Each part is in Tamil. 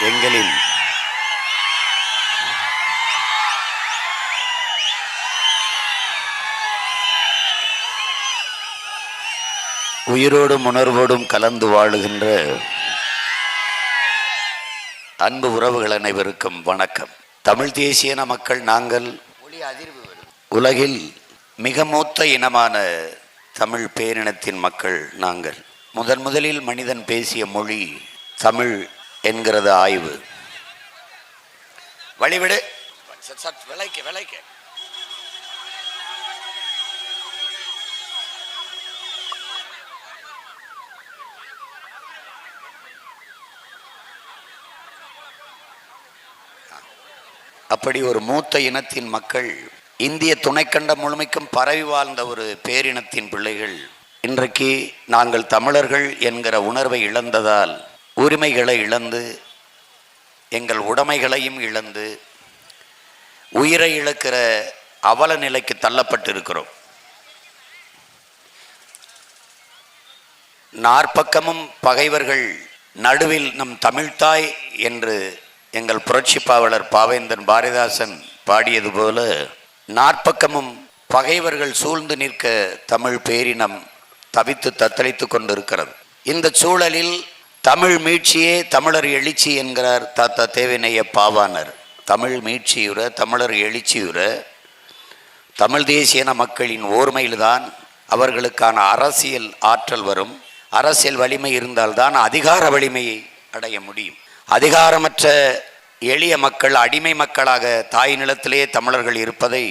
எங்களின் உயிரோடும் உணர்வோடும் கலந்து வாழுகின்ற அன்பு உறவுகள் அனைவருக்கும் வணக்கம். தமிழ் தேசியன மக்கள் நாங்கள் ஒளி அதிர்வு உலகில் மிக மூத்த இனமான தமிழ் பேரினத்தின் மக்கள் நாங்கள். முதன் முதலில் மனிதன் பேசிய மொழி தமிழ் என்கிறது ஆய்வு. வழிவிடு. சட் விலைக்கு. அப்படி ஒரு மூத்த இனத்தின் மக்கள் இந்திய துணைக்கண்டம் முழுமைக்கும் பரவி வாழ்ந்த ஒரு பேரினத்தின் பிள்ளைகள். இன்றைக்கு நாங்கள் தமிழர்கள் என்கிற உணர்வை இழந்ததால் உரிமைகளை இழந்து எங்கள் உடைமைகளையும் இழந்து உயிரை இழக்கிற அவல நிலைக்கு தள்ளப்பட்டிருக்கிறோம். நாற்பக்கமும் பகைவர்கள் நடுவில் நம் தமிழ்த்தாய் என்று எங்கள் புரட்சி பாவலர் பாவேந்தன் பாரதிதாசன் பாடியது போல நாற்பக்கமும் பகைவர்கள் சூழ்ந்து நிற்க தமிழ் பேரினம் தவித்து தத்தளித்து கொண்டிருக்கிறது. இந்த சூழலில் தமிழ் மீட்சியே தமிழர் எழுச்சி என்கிறார் தாத்தா தேவினைய பாவாணர். தமிழ் மீட்சியுற தமிழர் எழுச்சியுற தமிழ் தேசியன மக்களின் ஓர்மையில்தான் அவர்களுக்கான அரசியல் ஆற்றல் வரும். அரசியல் வலிமை இருந்தால்தான் அதிகார வலிமையை அடைய முடியும். அதிகாரமற்ற எளிய மக்கள் அடிமை மக்களாக தாய் நிலத்திலே தமிழர்கள் இருப்பதை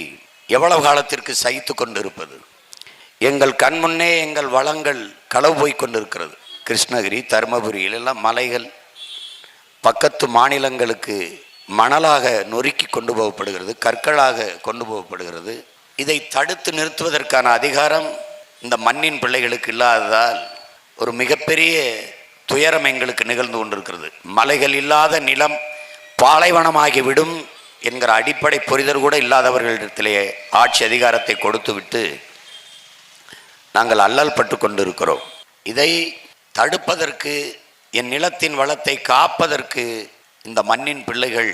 எவ்வளவு காலத்திற்கு சகித்து கொண்டிருப்பது? எங்கள் கண்முன்னே எங்கள் வளங்கள் களவு போய் கொண்டிருக்கிறது. கிருஷ்ணகிரி தருமபுரியில் எல்லாம் மலைகள் பக்கத்து மாநிலங்களுக்கு மணலாக நொறுக்கி கொண்டு போகப்படுகிறது கற்களாக கொண்டு போகப்படுகிறது. இதை தடுத்து நிறுத்துவதற்கான அதிகாரம் இந்த மண்ணின் பிள்ளைகளுக்கு இல்லாததால் ஒரு மிகப்பெரிய துயரம் எங்களுக்கு நிகழ்ந்து கொண்டிருக்கிறது. மலைகள் இல்லாத நிலம் பாலைவனமாகிவிடும் என்கிற அடிப்படை புரிதல் கூட இல்லாதவர்களிடத்திலேயே ஆட்சி அதிகாரத்தை கொடுத்துவிட்டு நாங்கள் அல்லல் பட்டு கொண்டிருக்கிறோம். இதை தடுப்பதற்கு என் நிலத்தின் வளத்தை காப்பதற்கு இந்த மண்ணின் பிள்ளைகள்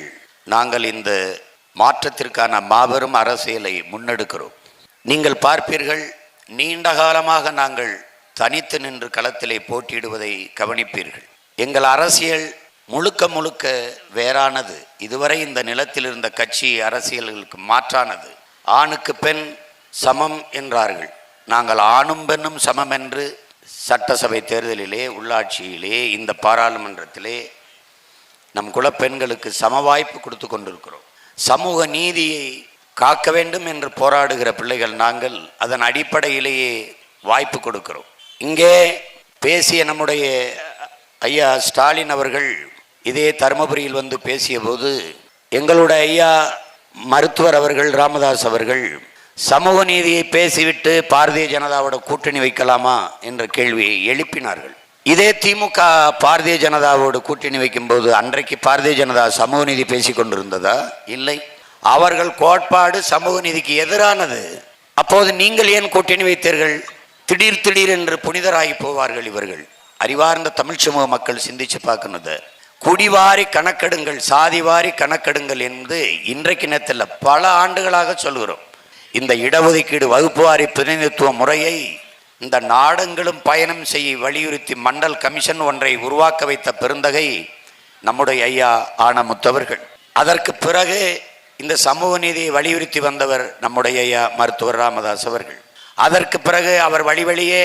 நாங்கள் இந்த மாற்றத்திற்கான மாபெரும் அரசியலை முன்னெடுக்கிறோம். நீங்கள் பார்ப்பீர்கள் நீண்ட காலமாக நாங்கள் தனித்து நின்று களத்திலே போட்டியிடுவதை கவனிப்பீர்கள். எங்கள் அரசியல் முழுக்க முழுக்க வேறானது. இதுவரை இந்த நிலத்தில் இருந்த கட்சி அரசியல்களுக்கு மாற்றானது. ஆணுக்கு பெண் சமம் என்றார்கள். நாங்கள் ஆணும் பெண்ணும் சமம் என்று சட்டசபை தேர்தலிலே உள்ளாட்சியிலே இந்த பாராளுமன்றத்திலே நம் குலப்பெண்களுக்கு சம வாய்ப்பு கொடுத்து கொண்டிருக்கிறோம். சமூக நீதியை காக்க வேண்டும் என்று போராடுகிற பிள்ளைகள் நாங்கள் அதன் அடிப்படையிலேயே வாய்ப்பு கொடுக்கிறோம். இங்கே பேசிய நம்முடைய ஐயா ஸ்டாலின் அவர்கள் இதே தருமபுரியில் வந்து பேசிய போது எங்களுடைய ஐயா மருத்துவர் அவர்கள் ராமதாஸ் அவர்கள் சமூக நீதியை பேசிவிட்டு பாரதிய ஜனதாவோட கூட்டணி வைக்கலாமா என்ற கேள்வியை எழுப்பினார்கள். இதே திமுக பாரதிய ஜனதாவோடு கூட்டணி வைக்கும்போது அன்றைக்கு பாரதிய ஜனதா சமூக நீதி பேசி கொண்டிருந்ததா? இல்லை. அவர்கள் கோட்பாடு சமூக நீதிக்கு எதிரானது. அப்போது நீங்கள் ஏன் கூட்டணி வைத்தீர்கள்? திடீர் திடீர் என்று புனிதராகி போவார்கள் இவர்கள். அறிவார்ந்த தமிழ் சமூக மக்கள் சிந்திச்சு பார்க்கணுது. குடிவாரி கணக்கெடுங்கள் சாதிவாரி கணக்கெடுங்கள் என்று இன்றைக்கு நேரத்தில் பல ஆண்டுகளாக சொல்கிறோம் இந்த இடஒதுக்கீடு வகுப்புவாரி பிரதிநிதித்துவ முறையை இந்த நாடுங்களும் பயணம் செய்ய வலியுறுத்தி மண்டல் கமிஷன் ஒன்றை உருவாக்க வைத்த பெருந்தகை நம்முடைய ஐயா ஆனமுத்தவர்கள் அதற்கு பிறகு இந்த சமூக நீதியை வலியுறுத்தி வந்தவர் நம்முடைய ஐயா மருத்துவர் ராமதாஸ் அவர்கள். அதற்கு பிறகு அவர் வழி வழியே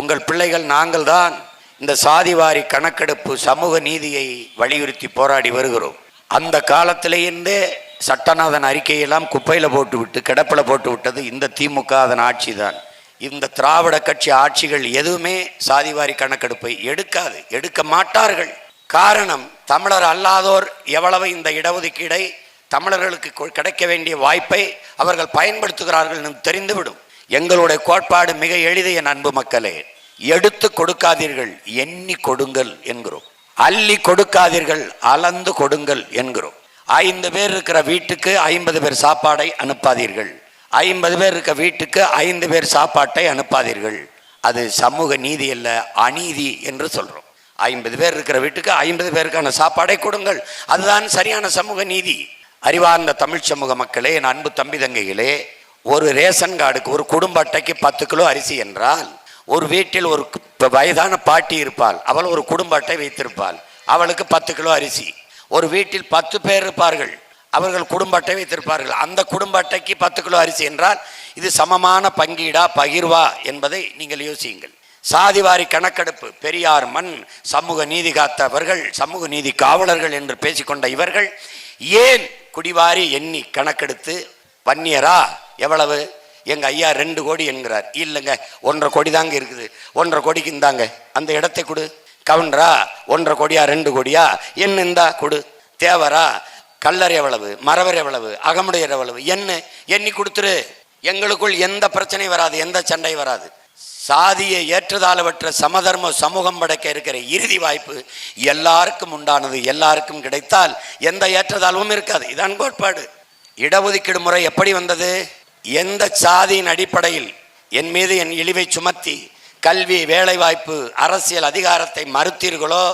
உங்கள் பிள்ளைகள் நாங்கள்தான் இந்த சாதிவாரி கணக்கெடுப்பு சமூக நீதியை வலியுறுத்தி போராடி வருகிறோம். அந்த காலத்திலேருந்தே சட்டநாதன் அறிக்கையெல்லாம் குப்பையில் போட்டு விட்டு கிடப்பில் போட்டு விட்டது இந்த திமுக அதன் ஆட்சி தான் இந்த திராவிட கட்சி ஆட்சிகள் எதுவுமே சாதிவாரி கணக்கெடுப்பை எடுக்காது எடுக்க மாட்டார்கள். காரணம் தமிழர் அல்லாதோர் எவ்வளவு இந்த இடஒதுக்கீடை தமிழர்களுக்கு கிடைக்க வேண்டிய வாய்ப்பை அவர்கள் பயன்படுத்துகிறார்கள் என்று தெரிந்துவிடும். எங்களுடைய கோட்பாடு மிக எளிது என் அன்பு மக்களே. எடுத்து கொடுக்காதீர்கள் எண்ணி கொடுங்கள் என்கிறோம். அள்ளி கொடுக்காதீர்கள் அளந்து கொடுங்கள் என்கிறோம். ஐந்து பேர் இருக்கிற வீட்டுக்கு ஐம்பது பேர் சாப்பாடை அனுப்பாதீர்கள். ஐம்பது பேர் இருக்க வீட்டுக்கு ஐந்து பேர் சாப்பாட்டை அனுப்பாதீர்கள். அது சமூக நீதி அல்ல அநீதி என்று சொல்கிறோம் ஐம்பது பேர் இருக்கிற வீட்டுக்கு ஐம்பது பேருக்கான சாப்பாடை கொடுங்கள். அதுதான் சரியான சமூக நீதி. அறிவார்ந்த தமிழ் சமூக மக்களே என் அன்பு தம்பி தங்கைகளே ஒரு ரேஷன் கார்டுக்கு ஒரு குடும்ப அட்டைக்கு பத்து கிலோ அரிசி என்றால் ஒரு வீட்டில் ஒரு வயதான பாட்டி இருப்பாள். அவள் ஒரு குடும்ப அட்டை வைத்திருப்பாள். அவளுக்கு பத்து கிலோ அரிசி. ஒரு வீட்டில் பத்து பேர் இருப்பார்கள். அவர்கள் குடும்ப அட்டை வைத்திருப்பார்கள். அந்த குடும்ப அட்டைக்கு பத்து கிலோ அரிசி என்றால் இது சமமான பங்கீடா பகிர்வா என்பதை நீங்கள் யோசியுங்கள். சாதிவாரி கணக்கெடுப்பு பெரியார் மண் சமூக நீதி காத்தவர்கள் சமூக நீதி காவலர்கள் என்று பேசிக்கொண்ட இவர்கள் ஏன் குடிவாரி எண்ணி கணக்கெடுத்து வன்னியரா எவ்வளவு? எங்கள் ஐயா ரெண்டு கோடி என்கிறார். இல்லைங்க ஒன்றரை கோடி தாங்க இருக்குது. ஒன்றரை கோடிக்கு இந்தாங்க. அந்த இடத்தை கொடு. கவுண்டரா? ஒன்றரை கோடியா ரெண்டு கோடியா? என்ன இந்தா கொடு. தேவரா? கல்லர் எவ்வளவு? மறவர் எவ்வளவு? அகமுடையர் எவ்வளவு? என்ன? எண்ணி கொடுத்துரு. எங்களுக்குள் எந்த பிரச்சனையும் வராது எந்த சண்டை வராது. சாதியை ஏற்றதாலவற்ற சமதர்ம சமூகம் படைக்க இருக்கிற இறுதி வாய்ப்பு எல்லாருக்கும் உண்டானது எல்லாருக்கும் கிடைத்தால் எந்த ஏற்றதாழ்வும் இருக்காது. இதான் கோட்பாடு இடஒதுக்கீடு முறை எப்படி வந்தது? எந்த சாதியின் அடிப்படையில்? என் மீது என் இழிவை சுமத்தி கல்வி வேலைவாய்ப்பு அரசியல் அதிகாரத்தை மறுத்தீர்களோ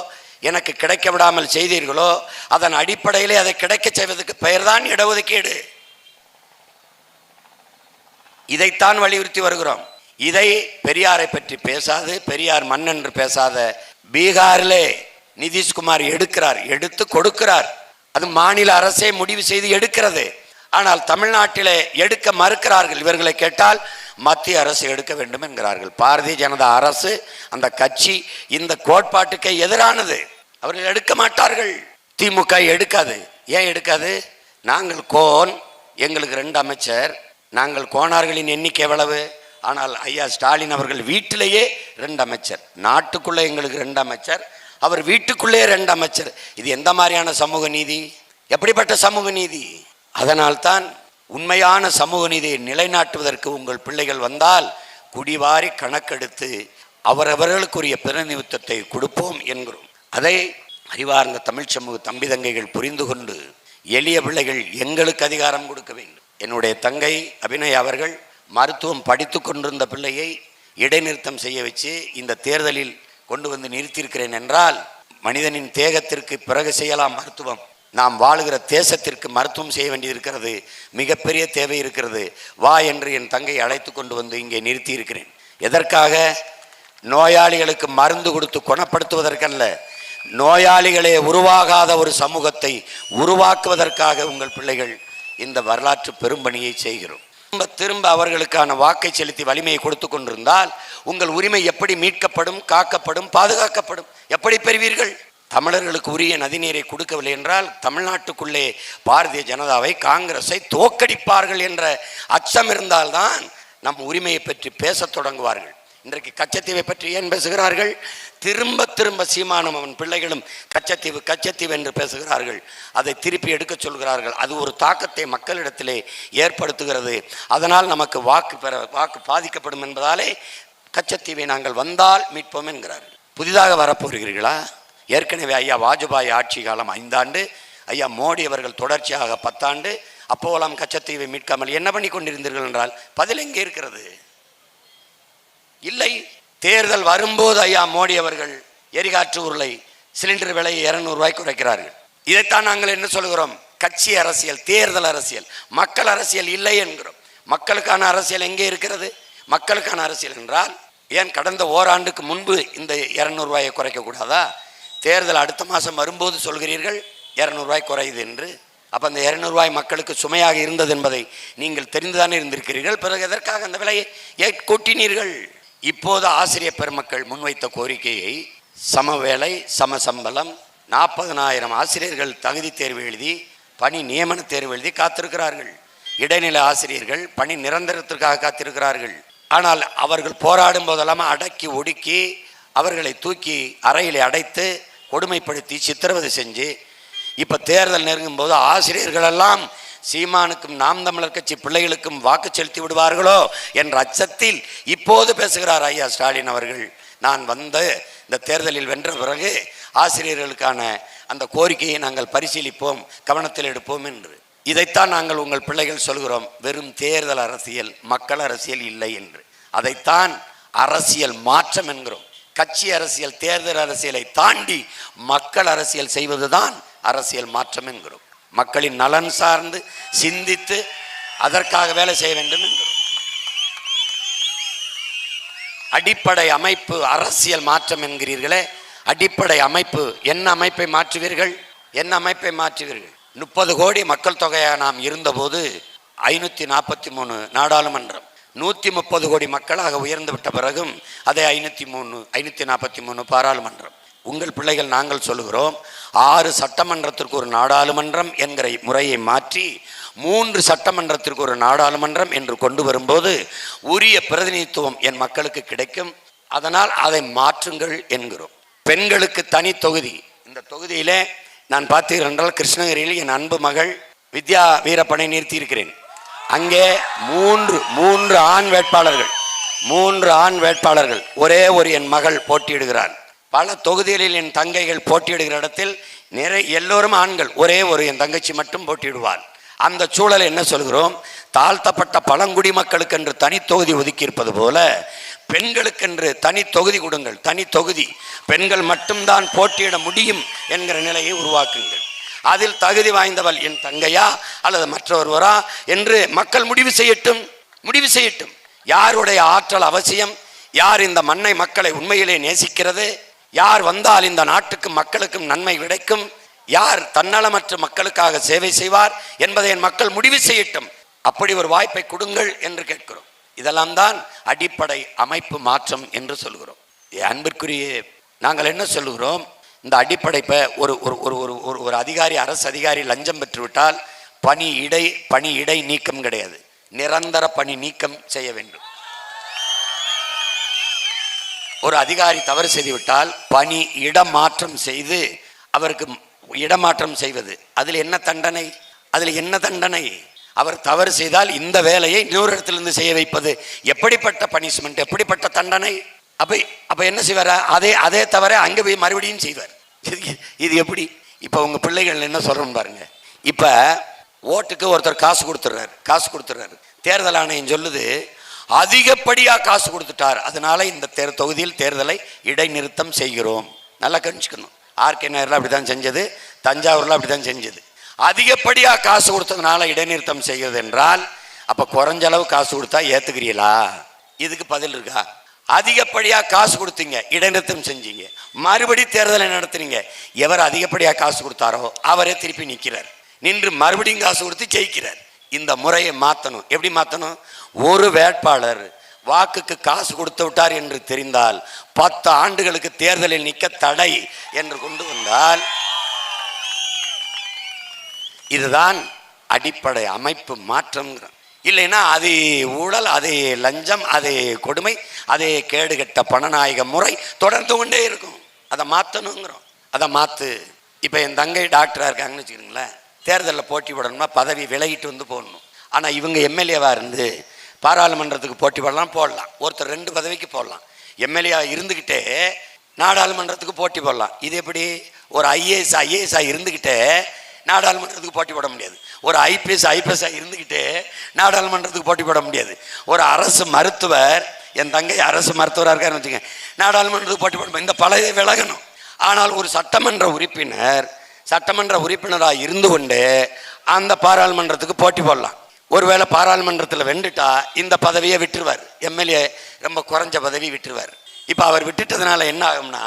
எனக்கு கிடைக்க விடாமல் செய்தீர்களோ அதன் அடிப்படையிலே அதை கிடைக்க செய்வதற்கு பெயர்தான் இடஒதுக்கீடு. இதைத்தான் வலியுறுத்தி வருகிறோம். இதை பெரியாரை பற்றி பேசாது பெரியார் மண் என்று பேசாத பீகாரிலே நிதிஷ்குமார் எடுக்கிறார் எடுத்து கொடுக்கிறார். அது மாநில அரசே முடிவு செய்து எடுக்கிறது. ஆனால் தமிழ்நாட்டிலே எடுக்க மறுக்கிறார்கள் இவர்களை கேட்டால் மத்திய அரசு எடுக்க வேண்டும் என்கிறார்கள். பாரதிய ஜனதா அரசு அந்த கட்சி இந்த கோட்பாட்டுக்கு எதிரானது. அவர்கள் எடுக்க மாட்டார்கள். திமுக எடுக்காது. ஏன் எடுக்காது? நாங்கள் கோன் எங்களுக்கு ரெண்டு அமைச்சர். நாங்கள் கோணார்களின் எண்ணிக்கை எவ்வளவு? ஆனால் ஐயா ஸ்டாலின் அவர்கள் வீட்டிலேயே ரெண்டு அமைச்சர். நாட்டுக்குள்ளே எங்களுக்கு ரெண்டு அமைச்சர். அவர் வீட்டுக்குள்ளே ரெண்டு அமைச்சர். இது எந்த மாதிரியான சமூக நீதி? எப்படிப்பட்ட சமூக நீதி? அதனால்தான் உண்மையான சமூக நீதியை நிலைநாட்டுவதற்கு உங்கள் பிள்ளைகள் வந்தால் குடிவாரி கணக்கெடுத்து அவரவர்களுக்குரிய பிரதிநிதித்துவத்தை கொடுப்போம் என்கிறோம். அதை அறிவார்ந்த தமிழ் சமூக தம்பி தங்கைகள் புரிந்து கொண்டு எளிய பிள்ளைகள் எங்களுக்கு அதிகாரம் கொடுக்க வேண்டும். என்னுடைய தங்கை அபிநய் அவர்கள் மருத்துவம் படித்து கொண்டிருந்த பிள்ளையை இடைநிறுத்தம் செய்ய வச்சு இந்த தேர்தலில் கொண்டு வந்து நிறுத்தியிருக்கிறேன் என்றால் மனிதனின் தேகத்திற்கு பிறகு செய்யலாம் மருத்துவம். நாம் வாழுகிற தேசத்திற்கு மருத்துவம் செய்ய வேண்டியிருக்கிறது மிகப்பெரிய தேவை இருக்கிறது. வா என்று என் தங்கை அழைத்து கொண்டு வந்து இங்கே நிறுத்தி இருக்கிறேன் எதற்காக? நோயாளிகளுக்கு மருந்து கொடுத்து குணப்படுத்துவதற்கல்ல. நோயாளிகளே உருவாகாத ஒரு சமூகத்தை உருவாக்குவதற்காக உங்கள் பிள்ளைகள் இந்த வரலாற்று பெரும்பணியை செய்கிறோம். திரும்ப திரும்ப அவர்களுக்கான வாக்கை செலுத்தி வலிமையை கொடுத்து கொண்டிருந்தால் உங்கள் உரிமை எப்படி மீட்கப்படும் காக்கப்படும் பாதுகாக்கப்படும்? எப்படி பெறுவீர்கள்? தமிழர்களுக்கு உரிய நதிநீரை கொடுக்கவில்லை என்றால் தமிழ்நாட்டுக்குள்ளே பாரதிய ஜனதாவை காங்கிரஸை தோக்கடிப்பார்கள் என்ற அச்சம் இருந்தால்தான் நம் உரிமையை பற்றி பேசத் தொடங்குவார்கள். இன்றைக்கு கச்சத்தீவை பற்றி ஏன் பேசுகிறார்கள்? திரும்ப திரும்ப சீமானும் அவன் பிள்ளைகளும் கச்சத்தீவு கச்சத்தீவு என்று பேசுகிறார்கள். அதை திருப்பி எடுக்கச் சொல்கிறார்கள். அது ஒரு தாக்கத்தை மக்களிடத்திலே ஏற்படுத்துகிறது. அதனால் நமக்கு வாக்கு பெற வாக்கு பாதிக்கப்படும் என்பதாலே கச்சத்தீவை நாங்கள் வந்தால் மீட்போம் என்கிறார்கள். புதிதாக வரப்போகிறீர்களா? ஏற்கனவே ஐயா வாஜ்பாய் ஆட்சி காலம் ஐந்தாண்டு ஐயா மோடி அவர்கள் தொடர்ச்சியாக பத்தாண்டு அப்போலாம் கச்சத்தீவை மீட்காமல் என்ன பண்ணி கொண்டிருந்தீர்கள் என்றால் பதில் எங்கே இருக்கிறது? இல்லை. தேர்தல் வரும்போது ஐயா மோடி அவர்கள் எரிகாற்று உருளை சிலிண்டர் விலையை இருநூறு குறைக்கிறார்கள். இதைத்தான் நாங்கள் என்ன சொல்கிறோம்? கட்சி அரசியல் தேர்தல் அரசியல் மக்கள் அரசியல் இல்லை என்கிறோம். மக்களுக்கான அரசியல் எங்கே இருக்கிறது? மக்களுக்கான அரசியல் என்றால் ஏன் கடந்த ஓராண்டுக்கு முன்பு இந்த இரநூறுவாயை குறைக்கக்கூடாதா தேர்தல் அடுத்த மாதம் வரும்போது சொல்கிறீர்கள் இரநூறுவாய் குறையுது என்று. அப்போ அந்த இரநூறுவாய் மக்களுக்கு சுமையாக இருந்தது என்பதை நீங்கள் தெரிந்துதானே இருந்திருக்கிறீர்கள். பிறகு எதற்காக அந்த விலையை கூட்டினீர்கள்? இப்போது ஆசிரியர் பெருமக்கள் முன்வைத்த கோரிக்கையை சம வேலை சம சம்பளம் நாற்பதனாயிரம் ஆசிரியர்கள் தகுதி தேர்வு எழுதி பணி நியமன தேர்வு எழுதி காத்திருக்கிறார்கள். இடைநிலை ஆசிரியர்கள் பணி நிரந்தரத்திற்காக காத்திருக்கிறார்கள். ஆனால் அவர்கள் போராடும் போதெல்லாம் அடக்கி ஒடுக்கி அவர்களை தூக்கி அறையில் அடைத்து கொடுமைப்படுத்தி சித்திரவதை செஞ்சு இப்போ தேர்தல் நெருங்கும் போது ஆசிரியர்களெல்லாம் சீமானுக்கும் நாம் தமிழர் கட்சி பிள்ளைகளுக்கும் வாக்கு செலுத்தி விடுவார்களோ என்ற அச்சத்தில் இப்போது பேசுகிறார் ஐயா ஸ்டாலின் அவர்கள். நான் வந்து இந்த தேர்தலில் வென்ற பிறகு ஆசிரியர்களுக்கான அந்த கோரிக்கையை நாங்கள் பரிசீலிப்போம் கவனத்தில் எடுப்போம் என்று. இதைத்தான் நாங்கள் உங்கள் பிள்ளைகள் சொல்கிறோம். வெறும் தேர்தல் அரசியல் மக்கள் அரசியல் இல்லை என்று. அதைத்தான் அரசியல் மாற்றம் என்கிறோம். கட்சி அரசியல் தேர்தல் அரசியலை தாண்டி மக்கள் அரசியல் செய்வதுதான் அரசியல் மாற்றம் என்கிறோம். மக்களின் நலன் சார்ந்து சிந்தித்து அதற்காக வேலை செய்ய வேண்டும் என்கிறோம். அடிப்படை அமைப்பு அரசியல் மாற்றம் என்கிறீர்களே அடிப்படை அமைப்பு என்ன அமைப்பை மாற்றுவீர்கள்? என்ன அமைப்பை மாற்றுவீர்கள்? முப்பது கோடி மக்கள் தொகையாக நாம் இருந்தபோது ஐநூற்றி நாற்பத்தி மூணு நாடாளுமன்றம். நூற்றி முப்பது கோடி மக்களாக உயர்ந்து விட்ட பிறகும் அதை ஐநூற்றி மூணு ஐநூற்றி நாற்பத்தி மூணு பாராளுமன்றம். உங்கள் பிள்ளைகள் நாங்கள் சொல்லுகிறோம் ஆறு சட்டமன்றத்திற்கு ஒரு நாடாளுமன்றம் என்கிற முறையை மாற்றி மூன்று சட்டமன்றத்திற்கு ஒரு நாடாளுமன்றம் என்று கொண்டு வரும்போது உரிய பிரதிநிதித்துவம் என் மக்களுக்கு கிடைக்கும். அதனால் அதை மாற்றுங்கள் என்கிறோம். பெண்களுக்கு தனி தொகுதி. இந்த தொகுதியிலே நான் பார்த்தீர்கள் என்றால் கிருஷ்ணகிரியில் என் அன்பு மகள் வித்யா வீரப்பனை நிறுத்தி இருக்கிறேன் அங்கே மூன்று மூன்று ஆண் வேட்பாளர்கள் மூன்று ஆண் வேட்பாளர்கள். ஒரே ஒரு என் மகள் போட்டியிடுகிறான். பல தொகுதிகளில் என் தங்கைகள் போட்டியிடுகிற இடத்தில் நிறைய எல்லோரும் ஆண்கள் ஒரே ஒரு என் தங்கச்சி மட்டும் போட்டியிடுவாள். அந்த சூழலை என்ன சொல்கிறோம்? தாழ்த்தப்பட்ட பழங்குடி மக்களுக்கென்று தனி தொகுதி ஒதுக்கியிருப்பது போல பெண்களுக்கென்று தனி தொகுதி கொடுங்கள் தனி தொகுதி. பெண்கள் மட்டும்தான் போட்டியிட முடியும் என்கிற நிலையை உருவாக்குங்கள். அதில் தகுதி வாய்ந்தவள் என் தங்கையா அல்லது மற்றொருவரா என்று மக்கள் முடிவு செய்யட்டும் முடிவு செய்யட்டும். யாருடைய ஆற்றல் அவசியம்? யார் இந்த மண்ணை மக்களை உண்மையிலே நேசிக்கிறது? யார் வந்தால் இந்த நாட்டுக்கும் மக்களுக்கும் நன்மை கிடைக்கும்? யார் தன்னலமற்ற மக்களுக்காக சேவை செய்வார் என்பதை என் மக்கள் முடிவு செய்யட்டும். அப்படி ஒரு வாய்ப்பை கொடுங்கள் என்று கேட்கிறோம். இதெல்லாம் தான் அடிப்படை அமைப்பு மாற்றம் என்று சொல்கிறோம். அன்பிற்குரிய நாங்கள் என்ன சொல்கிறோம்? இந்த அடிப்படை இப்போ ஒரு ஒரு ஒரு ஒரு ஒரு ஒரு அதிகாரி அரசு அதிகாரி லஞ்சம் பெற்றுவிட்டால் பணி இடை பணி இடை நீக்கம் கிடையாது. நிரந்தர பணி நீக்கம் செய்ய வேண்டும். ஒரு அதிகாரி தவறு செய்துவிட்டால் பணி இடமாற்றம் செய்து அவருக்கு இடமாற்றம் செய்வது. அதில் என்ன தண்டனை? அதில் என்ன தண்டனை? அவர் தவறு செய்தால் இந்த வேலையை இன்னொரு இடத்திலிருந்து செய்ய வைப்பது. எப்படிப்பட்ட பனிஷ்மெண்ட் எப்படிப்பட்ட தண்டனை? அப்ப அப்ப என்ன செய்வார்? அதே அதே தவிர அங்கே போய் மறுபடியும் செய்வார். இது- இது எப்படி? இப்போ உங்க பிள்ளைகள் என்ன சொல்றோம் பாருங்க. இப்போ ஓட்டுக்கு ஒருத்தர் காசு கொடுத்துட்றாரு காசு கொடுத்துட்றாரு தேர்தல் ஆணையம் சொல்லுது அதிகப்படியா காசு கொடுத்துட்டார். அதனால இந்த தேர் தொகுதியில் தேர்தலை இடைநிறுத்தம் செய்கிறோம். நல்லா கணிச்சுக்கணும் ஆர்கே நகரில் அப்படி தான் செஞ்சது தஞ்சாவூரில் அப்படி தான் செஞ்சது. அதிகப்படியா காசு கொடுத்ததுனால இடைநிறுத்தம் செய்கிறது என்றால் அப்போ குறைஞ்ச அளவு காசு கொடுத்தா ஏற்றுக்கிறீங்களா இதுக்கு பதில் இருக்கா? அதிகப்படியாக காசு கொடுத்தீங்க இடைநிறுத்தம் செஞ்சீங்க. மறுபடி தேர்தலை நடத்துனீங்க. எவர் அதிகப்படியாக காசு கொடுத்தாரோ அவரே திருப்பி நிற்கிறார் நின்று மறுபடியும் காசு கொடுத்து ஜெயிக்கிறார். இந்த முறையை மாற்றணும் எப்படி மாற்றணும் ஒரு வேட்பாளர் வாக்குக்கு காசு கொடுத்து விட்டார் என்று தெரிந்தால் பத்து ஆண்டுகளுக்கு தேர்தலில் நிற்க தடை என்று கொண்டு வந்தால் இதுதான் அடிப்படை அமைப்பு மாற்றம் இல்லைன்னா அது ஊழல் அது லஞ்சம் அது கொடுமை அது கேடுகட்ட பணநாயக முறை தொடர்ந்து கொண்டே இருக்கும். அதை மாற்றணுங்கிறோம் அதை மாற்று இப்போ என் தங்கை டாக்டராக இருக்காங்கன்னு வச்சுக்கோங்களேன். தேர்தலில் போட்டி போடணுமா? பதவி விலகிட்டு வந்து போடணும். ஆனால் இவங்க எம்எல்ஏவாக இருந்து பாராளுமன்றத்துக்கு போட்டி போடலாம் போடலாம். ஒருத்தர் ரெண்டு பதவிக்கு போடலாம். எம்எல்ஏ இருந்துக்கிட்டே நாடாளுமன்றத்துக்கு போட்டி போடலாம். இது எப்படி? ஒரு ஐஏஎஸ் ஐஏஎஸ்ஆ இருந்துக்கிட்டே நாடாளுமன்றத்துக்கு போட்டி போட முடியாது. ஒரு ஐபிஎஸ் ஐபிஎஸ்ஸாக இருந்துக்கிட்டே நாடாளுமன்றத்துக்கு போட்டி போட முடியாது. ஒரு அரசு மருத்துவர் என் தங்கை அரசு மருத்துவராக இருக்காருன்னு வச்சுங்க நாடாளுமன்றத்துக்கு போட்டி போட இந்த பழைய விலகணும். ஆனால் ஒரு சட்டமன்ற உறுப்பினர் சட்டமன்ற உறுப்பினராக இருந்து கொண்டு அந்த பாராளுமன்றத்துக்கு போட்டி போடலாம். ஒருவேளை பாராளுமன்றத்தில் வென்றுட்டா இந்த பதவியை விட்டுருவார். எம்எல்ஏ ரொம்ப குறைஞ்ச பதவி விட்டுருவார். இப்போ அவர் விட்டுட்டதுனால என்ன ஆகும்னா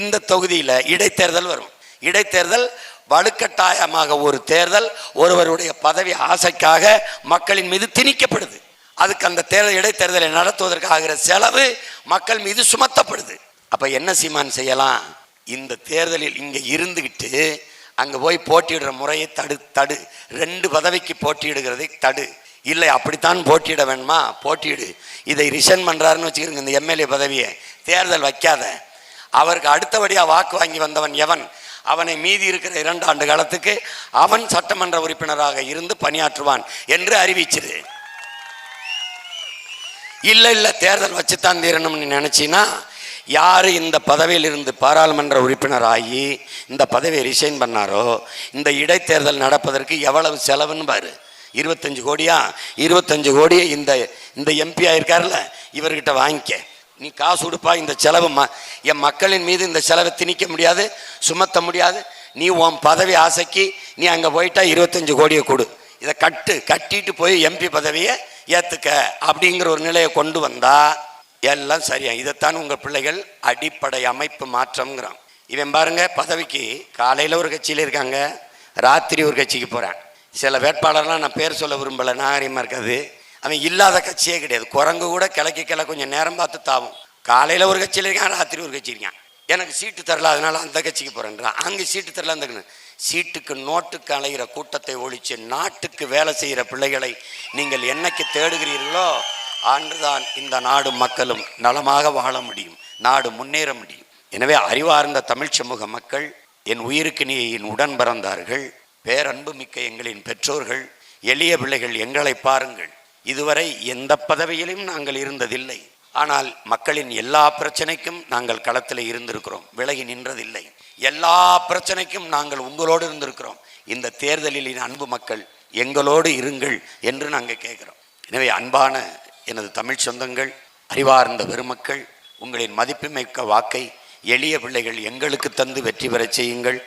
இந்த தொகுதியில் இடைத்தேர்தல் வரும். இடைத்தேர்தல் வலுக்கட்டாயமாக ஒரு தேர்தல் ஒருவருடைய பதவி ஆசைக்காக மக்களின் மீது திணிக்கப்படுது. அதுக்கு அந்த தேர்தல் இடைத்தேர்தலை நடத்துவதற்கு ஆகிற செலவு மக்கள் மீது சுமத்தப்படுது. அப்ப என்ன சீமான் செய்யலாம்? இந்த தேர்தலில் இங்க இருந்துகிட்டு அங்க போய் போட்டியிடுற முறையை தடு தடு ரெண்டு பதவிக்கு போட்டியிடுகிறதை தடு. இல்லை அப்படித்தான் போட்டியிட வேணுமா? போட்டியிடு. இதை ரிசன் பண்ணுறாருன்னு வச்சுக்கிறோங்க இந்த எம்எல்ஏ பதவியை. தேர்தல் வைக்காத. அவருக்கு அடுத்தபடியாக வாக்கு வாங்கி வந்தவன் எவன்? அவனை மீதி இருக்கிற இரண்டு ஆண்டு காலத்துக்கு அவன் சட்டமன்ற உறுப்பினராக இருந்து பணியாற்றுவான் என்று அறிவிச்சது. இல்லை இல்லை தேர்தல் வச்சுத்தான் தீரணும்னு நினைச்சினா யார் இந்த பதவியில் இருந்து பாராளுமன்ற உறுப்பினராகி இந்த பதவியை ரிசைன் பண்ணாரோ இந்த இடைத்தேர்தல் நடப்பதற்கு எவ்வளவு செலவுன்னு பாரு. இருபத்தஞ்சு கோடியா? இருபத்தஞ்சு கோடியை இந்த இந்த எம்பி ஆயிருக்காருல்ல இவர்கிட்ட வாங்கிக்க. நீ காசு கொடுப்பா இந்த செலவு ம என் மக்களின் மீது இந்த செலவை திணிக்க முடியாது சுமத்த முடியாது. நீ உன் பதவி ஆசைக்கு நீ அங்கே போயிட்டா இருபத்தஞ்சு கோடியை கொடு. இதை கட்டு கட்டிட்டு போய் எம்பி பதவியை ஏற்றுக்க அப்படிங்கிற ஒரு நிலையை கொண்டு வந்தால் எல்லாம் சரியா இதைத்தான் உங்கள் பிள்ளைகள் அடிப்படை அமைப்பு மாற்றம்ங்கிறான். இவன் பாருங்க பதவிக்கு காலையில் ஒரு கட்சியில் இருக்காங்க ராத்திரி ஒரு கட்சிக்கு போகிறான் சில வேட்பாளர்லாம் நான் பேர் சொல்ல விரும்பலை நாகரிகமாக இருக்காது அவன் இல்லாத கட்சியே கிடையாது. குரங்கு கூட கிழக்கு கிழ கொஞ்சம் நேரம் பார்த்து தாவும். காலையில் ஒரு கட்சியில் இருக்கான் ராத்திரி ஒரு கட்சி இருக்கான். எனக்கு சீட்டு தரல அதனால அந்த கட்சிக்கு போகிறேன்றான் அங்கே சீட்டு தரல அந்த சீட்டுக்கு நோட்டுக்கு அலைகிற கூட்டத்தை ஒழிச்சு நாட்டுக்கு வேலை செய்கிற பிள்ளைகளை நீங்கள் என்னைக்கு தேடுகிறீர்களோ அன்றுதான் இந்த நாடு மக்களும் நலமாக வாழ முடியும். நாடு முன்னேற முடியும். எனவே அறிவார்ந்த தமிழ் சமூக மக்கள் என் உயிருக்கு நீ என் உடன் பிறந்தார்கள். பேரன்பு மிக்க எங்களின் பெற்றோர்கள் எளிய பிள்ளைகள் எங்களை பாருங்கள். இதுவரை எந்த பதவியிலும் நாங்கள் இருந்ததில்லை. ஆனால் மக்களின் எல்லா பிரச்சனைக்கும் நாங்கள் களத்தில் இருந்திருக்கிறோம். விலகி நின்றதில்லை. எல்லா பிரச்சனைக்கும் நாங்கள் உங்களோடு இருந்திருக்கிறோம். இந்த தேர்தலில் அன்பு மக்கள் எங்களோடு இருங்கள் என்று நாங்கள் கேட்குறோம். எனவே அன்பான எனது தமிழ் சொந்தங்கள் அறிவார்ந்த பெருமக்கள் உங்களின் மதிப்புமிக்க வாக்கை எளிய பிள்ளைகள் எங்களுக்கு தந்து வெற்றி பெறச் செய்யுங்கள்.